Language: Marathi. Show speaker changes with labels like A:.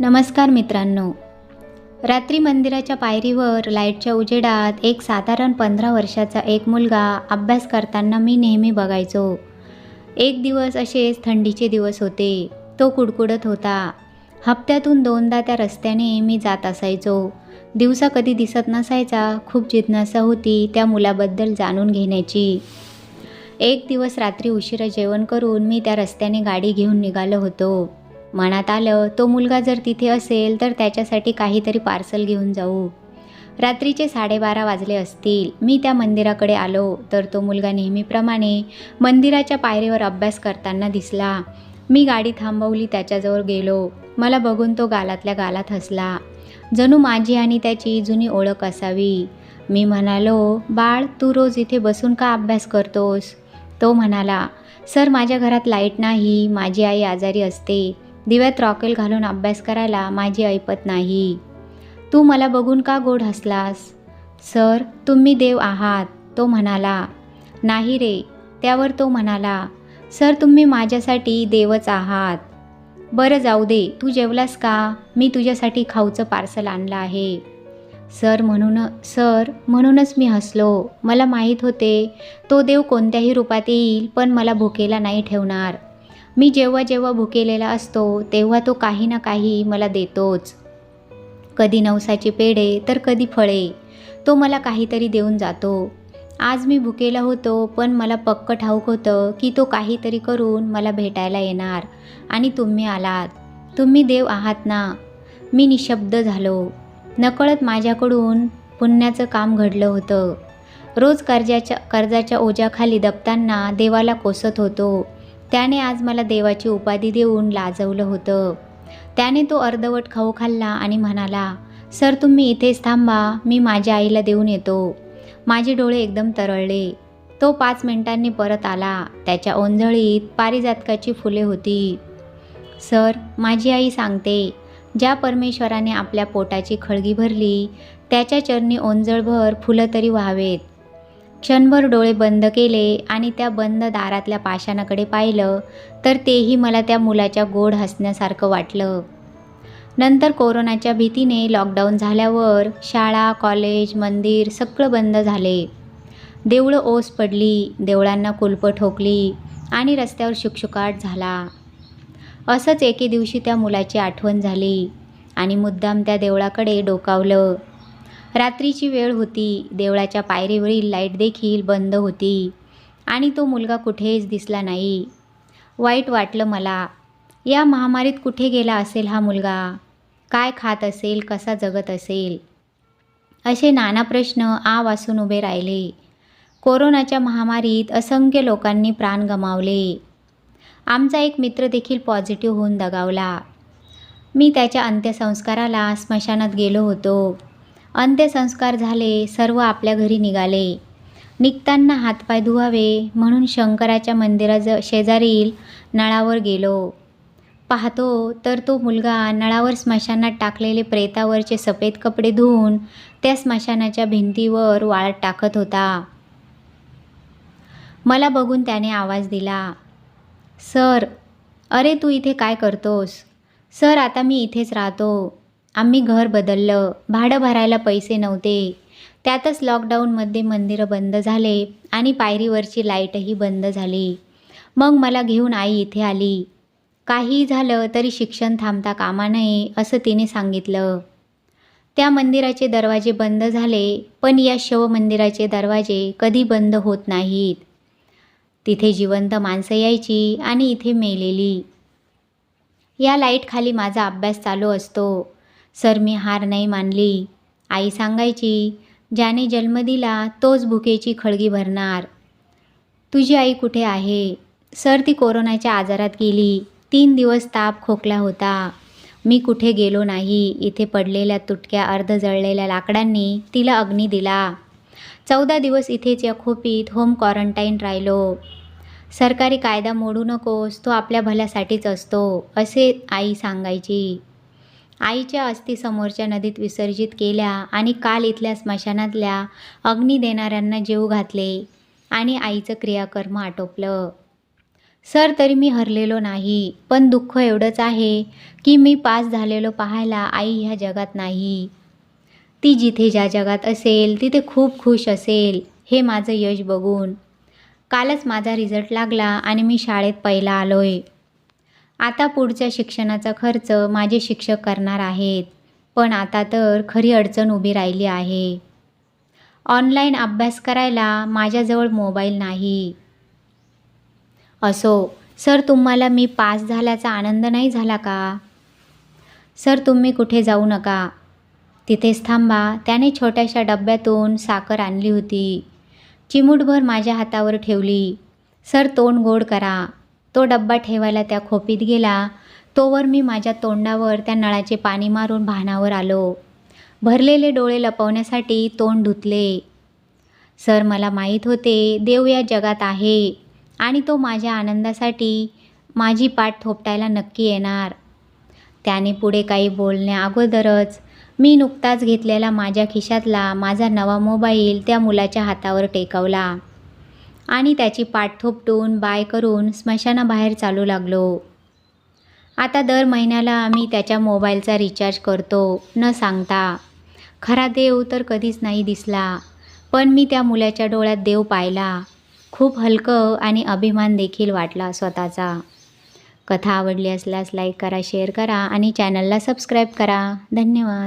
A: नमस्कार मित्रांनो. रात्री मंदिराच्या पायरीवर लाईटच्या उजेडात एक साधारण पंधरा वर्षाचा एक मुलगा अभ्यास करताना मी नेहमी बघायचो. एक दिवस असेच थंडीचे दिवस होते. तो कुडकुडत होता. हप्त्यातून दोनदा त्या रस्त्याने मी जात असायचो. दिवसा कधी दिसत नसायचा खूप जिज्ञासा होती त्या मुलाबद्दल जाणून घेण्याची. एक दिवस रात्री उशिरा जेवण करून मी त्या रस्त्याने गाडी घेऊन निघालो होतो. मनात आलं तो मुलगा जर तिथे असेल तर त्याच्यासाठी काहीतरी पार्सल घेऊन जाऊ. रात्रीचे साडेबारा वाजले असतील. मी त्या मंदिराकडे आलो तर तो मुलगा नेहमीप्रमाणे मंदिराच्या पायरीवर अभ्यास करताना दिसला. मी गाडी थांबवली त्याच्याजवळ गेलो. मला बघून तो गालातल्या गालात हसला. जणू माझी आणि त्याची जुनी ओळख असावी. मी म्हणालो बाळ तू रोज इथे बसून का अभ्यास करतोस? तो म्हणाला सर माझ्या घरात लाइट नाही माझी आई आजारी असते. दिव्यात रॉकेल घालून अभ्यास करायला माझी ऐपत नाही. तू मला बघून का गोड हसलास? सर तुम्ही देव आहात तो म्हणाला. नाही रे त्यावर तो म्हणाला. सर तुम्ही माझ्यासाठी देवच आहात. बरं जाऊ दे तू जेवलास का? मी तुझ्यासाठी खाऊचं पार्सल आणलं आहे. सर म्हणून सर म्हणूनच मी हसलो. मला माहीत होते तो देव कोणत्याही रूपात येईल पण मला भुकेला नाही ठेवणार. मी जेव्हा जेव्हा भुकेलेला असतो तेव्हा तो काही ना काही मला देतोच. कधी नवसाचे पेढे तर कधी फळे. तो मला काहीतरी देऊन जातो. आज मी भुकेला होतो पण मला पक्क ठाऊक होतं की तो काहीतरी करून मला भेटायला येणार. आणि तुम्ही आलात. तुम्ही देव आहात ना. मी निशब्द झालो. नकळत माझ्याकडून पुण्याचं काम घडलं होतं. रोज कर्जाच्या कर्जाच्या ओझ्याखाली दबताना देवाला कोसत होतो. त्याने आज मला देवाची उपाधी देऊन लाजवलं होतं. त्याने तो अर्धवट खाऊ खाल्ला आणि म्हणाला सर तुम्ही इथेच थांबा मी माझ्या आईला देऊन येतो. माझे डोळे एकदम तरळले. तो पाच मिनिटांनी परत आला. त्याच्या ओंजळीत पारिजातकाची फुले होती. सर माझी आई सांगते ज्या परमेश्वराने आपल्या पोटाची खळगी भरली त्याच्या चरणी ओंजळभर फुलं तरी व्हावेत. क्षणभर डोळे बंद केले आणि त्या बंद दारातल्या पाषाणाकडे पाहिलं तर तेही मला त्या मुलाच्या गोड हसण्यासारखं वाटलं. नंतर कोरोनाच्या भीतीने लॉकडाऊन झाल्यावर शाळा कॉलेज मंदिर सगळं बंद झाले. देवळं ओस पडली देवळांना कुलपं ठोकली आणि रस्त्यावर शुकशुकाट झाला. असंच एके दिवशी त्या मुलाची आठवण झाली आणि मुद्दाम त्या देवळाकडे डोकावलं. रात्रीची वेळ होती. देवळाच्या पायरीवरील लाइट देखील बंद होती आणि तो मुलगा कुठेच दिसला नाही. वाईट वाटलं मला. या महामारीत कुठे गेला असेल हा मुलगा? काय खात असेल? कसा जगत असेल? असे नाना प्रश्न आ वासून उभे राहिले. कोरोनाच्या महामारीत असंख्य लोकांनी प्राण गमावले. आमचा एक मित्र देखील पॉझिटिव्ह होऊन दगावला. मी त्याच्या अंत्यसंस्काराला स्मशानात गेलो होतो. अंत्यसंस्कार झाले सर्व आपल्या घरी निघाले. निघताना हातपाय धुवावे म्हणून शंकराच्या मंदिराज शेजारील नळावर गेलो. पाहतो तर तो मुलगा नळावर स्मशानात टाकलेले प्रेतावरचे सफेद कपडे धुवून त्या स्मशानाच्या भिंतीवर वाळत टाकत होता. मला बघून त्याने आवाज दिला सर अरे तू इथे काय करतोस? सर आता मी इथेच राहतो. आम्ही घर बदललं. भाडं भरायला पैसे नव्हते. त्यातच लॉकडाऊनमध्ये मंदिरं बंद झाले आणि पायरीवरची लाईटही बंद झाली. मग मला घेऊन आई इथे आली. काही झालं तरी शिक्षण थांबता कामा नये असं तिने सांगितलं. त्या मंदिराचे दरवाजे बंद झाले पण या शवमंदिराचे दरवाजे कधी बंद होत नाहीत. तिथे जिवंत माणसं यायची आणि इथे मेलेली. या लाईटखाली माझा अभ्यास चालू असतो. सर मी हार नाही मानली. आई सांगायची ज्याने जन्म दिला तोच भुकेची खळगी भरणार. तुझी आई कुठे आहे? सर ती कोरोनाच्या आजारात गेली. तीन दिवस ताप खोकला होता. मी कुठे गेलो नाही. इथे पडलेल्या तुटक्या अर्ध जळलेल्या लाकडांनी तिला अग्नी दिला. चौदा दिवस इथेच या खोपीत होम क्वारंटाईन राहिलो. सरकारी कायदा मोडू नकोस. तो आपल्या भल्यासाठीच असतो असे आई सांगायची. आईच्या अस्थी समोरच्या नदीत विसर्जित केल्या आणि काल इथल्या स्मशानातल्या अग्नी देणाऱ्यांना जीव घातले आणि आईचं क्रियाकर्म आटोपलं. सर तरी मी हरलेलो नाही पण दुःख एवढंच आहे की मी पास झालेलो पाहायला आई ह्या जगात नाही. ती जिथे ज्या जगात असेल तिथे खूप खुश असेल हे माझं यश बघून. कालच माझा रिझल्ट लागला आणि मी शाळेत पहिला आलोय. आता पुढच्या शिक्षणाचा खर्च माझे शिक्षक करणार आहेत. पण आता तर खरी अडचण उभी राहिली आहे. ऑनलाईन अभ्यास करायला माझ्याजवळ मोबाईल नाही. असो सर तुम्हाला मी पास झाल्याचा आनंद नाही झाला का? सर तुम्ही कुठे जाऊ नका. तिथेच थांबा. त्याने छोट्याशा डब्यातून साखर आणली होती. चिमूटभर माझ्या हातावर ठेवली. सर तोंड गोड करा. तो डब्बा ठेवायला त्या खोपीत गेला. तोवर मी माझ्या तोंडावर त्या नळाचे पाणी मारून भानावर आलो. भरलेले डोळे लपवण्यासाठी तोंड धुतले. सर मला माहीत होते देव या जगात आहे आणि तो माझ्या आनंदासाठी माझी पाठ थोपटायला नक्की येणार. त्याने पुढे काही बोलण्या अगोदरच मी नुकताच घेतलेला माझ्या खिशातला माझा नवा मोबाईल त्या मुलाच्या हातावर टेकवला. आणि त्याची पाठथोपटून बाय करून स्मशानाबाहेर चालू लागलो. आता दर महिन्याला आम्ही त्याच्या मोबाईलचा रिचार्ज करतो न सांगता. खरा देव तर कधीच नाही दिसला पण मी त्या मुलाच्या डोळ्यात देव पाहिला. खूप हलकं आणि अभिमान देखील वाटला स्वतःचा. कथा आवडली असल्यास लाईक करा शेअर करा आणि चॅनलला सबस्क्राईब करा. धन्यवाद.